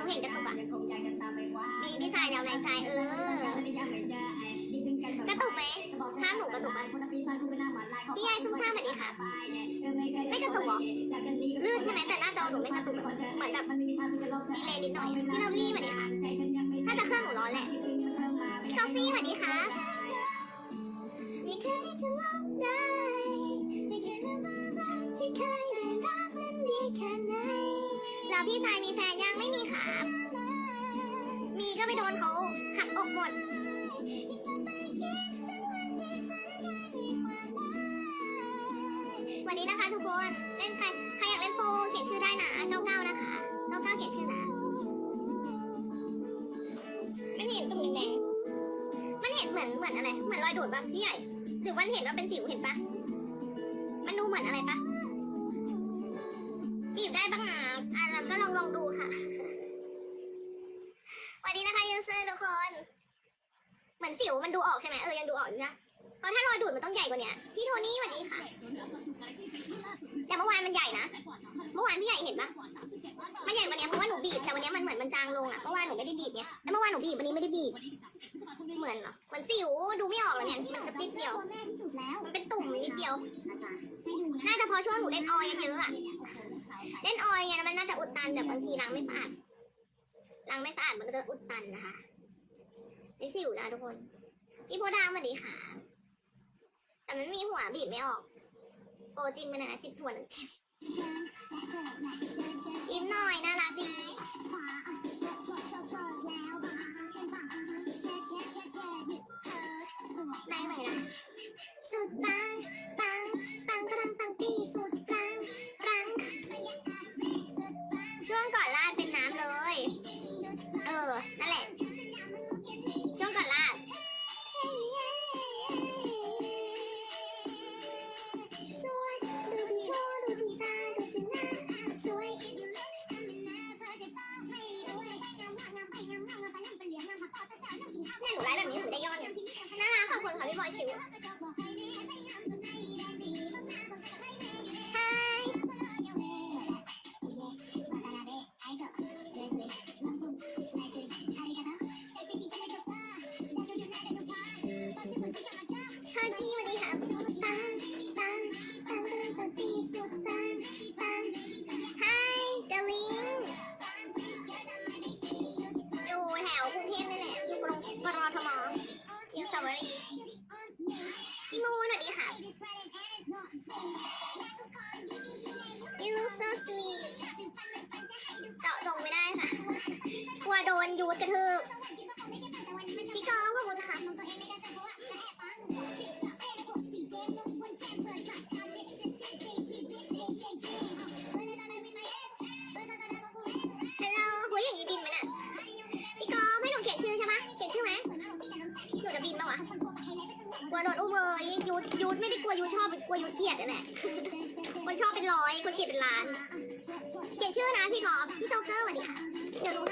นูเห็นกระตุกอะมีพี่ชายแนวแรงใจเออกระตุกไหมข้ามหนูกระตุกไหมพี่ยายซุ่มซ่ามสวัสดีค่ะไม่กระตุกเหรอลื่นใช่ไหมแต่หน้าจอหนูไม่กระตุกเหมือนแบบดีเลยนิดหน่อยพี่เลิฟลี่สวัสดีค่ะถ้าจะเครื่องหนูร้อนแหละ แล้วพี่ชายมีแฟนยังไม่มีค่ะมีก็ไปโดนเขาหักอกหมด วันนี้นะคะทุกคนเล่นใครใครอยากเล่นโปรเขียนชื่อได้นะ99นะคะ99เก้าเขียนชื่อนะไม่เห็นตุ่มแดงมันเห็นเหมือนเหมือนอะไร เหมือนรอยดูดปะพี่ใหญ่ หรือว่าเห็นว่าเป็นสิวเห็นปะมันดูเหมือนอะไรปะ อะเราก็ลองลองดูค่ะวันนี้นะคะยูเซอร์ทุกคน เหมือนสิวมันดูออกใช่ไหมเออยังดูออกอยู่นะเพราะถ้ารอยดูดมันต้องใหญ่กว่านี้พี่โทนี่สวัสดีค่ะ แต่เมื่อวานมันใหญ่นะ เมื่อวานพี่ใหญ่เห็นปะมันใหญ่กว่านี้เพราะว่าหนูบีบแต่วันนี้มันเหมือนมันจางลงอะเมื่อวานหนูไม่ได้บีบไงแล้วเมื่อวานหนูบีบวันนี้ไม่ได้บีบ เหมือนเหรอเหมือนสิวดูไม่ออกเลยเนี่ยมันจะติดเดียว มันเป็นตุ่มนิดเดียว น่าจะเพราะช่วงหนูเล่นออยเยอะอะ เล่นออยล์ไงแล้วมันน่าจะอุดตันแบบบางทีล้างไม่สะอาดล้างไม่สะอาดมันก็จะอุดตันนะคะนี่สิวนะทุกคนพี่โพดามสวัสดีค่ะ แต่มันไม่มีหัวบีบไม่ออกโปรจริงมันนะสิบถั่วหนึ่งชิ้นยิ้มหน่อยน่ารักดีได้ เนี่ยหนูไลฟ์แบบนี้หนูได้ยอดไงน่ารักขอบคุณค่ะพี่บอยชิว You look so sweet เจาะจงไม่ได้ค่ะ กลัวโดนยูดกระทืบ กลัวโดนอุ้มเลยยูดยูดไม่ได้กลัวยูชอบกลัวยูเกลียดนั่นแหละคนชอบเป็นร้อยคนเกลียดเป็นล้านเขียนชื่อนะพี่กอล์ฟพี่โจ๊กเกอร์สวัสดีค่ะเดี๋ยวหนูหา